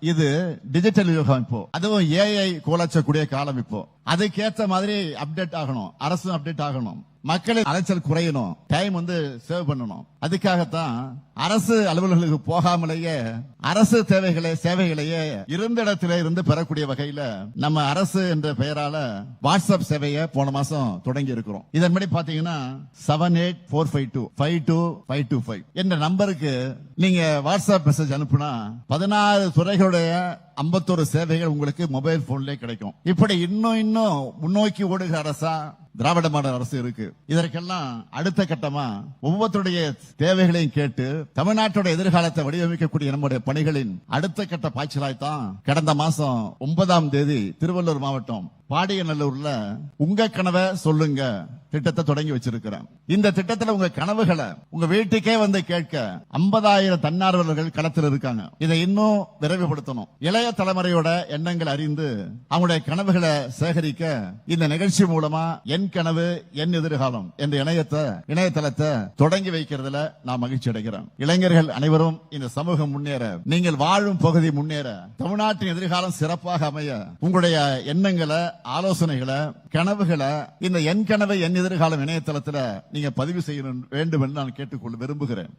இது டிஜிட்டல் யுகம் இப்போ அதுவும் ஏஐ கோலச்சக்கூடிய காலம் இப்போ. அதுக்கேற்ற மாதிரி அப்டேட் ஆகணும். அரசும் அப்டேட் ஆகணும். மக்களின் அலைச்சல் குறையணும். டைம் வந்து சேவ் பண்ணணும். அதுக்காகத்தான் அரசு அலுவலர்களுக்கு போகாமலேயே அரசு தேவைகளை சேவைகளையே இருந்த இடத்துல இருந்து பெறக்கூடிய வகையில நம்ம அரசு என்ற பெயரால வாட்ஸ்அப் சேவையை போன மாசம் தொடங்கி இருக்கிறோம். இதன்படி பாத்தீங்கன்னா seven eight four five two five two five two five என்ற நம்பருக்கு நீங்க வாட்ஸ்அப் மெசேஜ் அனுப்புனா பதினாறு துறைகளுடைய ஐம்பத்தொரு சேவைகள் உங்களுக்கு மொபைல் போன்லயே கிடைக்கும். இப்படி இன்னும் இன்னும் முன்னோக்கி ஓடுகிற அரசா திராவிட மாடல் அரசு இருக்கு. இதற்கெல்லாம் அடுத்த கட்டமா ஒவ்வொருத்தருடைய தேவைகளையும் கேட்டு தமிழ்நாட்டோட எதிர்காலத்தை வடிவமைக்கக்கூடிய நம்முடைய பணிகளின் அடுத்த கட்ட பாய்ச்சலாய்த்தான் கடந்த மாசம் ஒன்பதாம் தேதி திருவள்ளூர் மாவட்டம் பாடியநல்லூர்ல உங்க கனவை சொல்லுங்க திட்டத்தை தொடங்கி வச்சிருக்கிறேன். இந்த திட்டத்துல உங்க கனவுகளை உங்க வீட்டுக்கே வந்து கேட்க ஐம்பதாயிரம் தன்னார்வலர்கள் களத்தில் இருக்காங்க. இதை இன்னும் விரைவுபடுத்தணும். இளைய தலைமுறையோட எண்ணங்கள் அறிந்து அவங்களுடைய கனவுகளை சேகரிக்க இந்த நிகழ்ச்சி மூலமா என் கனவு என் எதிர்காலம் என்ற இணையத்தை இணையதளத்தை தொடங்கி வைக்கிறதுல நான் மகிழ்ச்சி அடைகிறேன். இளைஞர்கள் அனைவரும் இந்த சமூகம் முன்னேற நீங்கள் வாழும் பகுதி முன்னேற தமிழ்நாட்டின் எதிர்காலம் சிறப்பாக அமைய உங்களுடைய எண்ணங்களை ஆலோசனைகளை கனவுகளை இந்த என் கனவை என் எதிர்காலம் இணையதளத்துல நீங்க பதிவு செய்ய வேண்டும் என்று நான் கேட்டுக்கொள்ள விரும்புகிறேன்.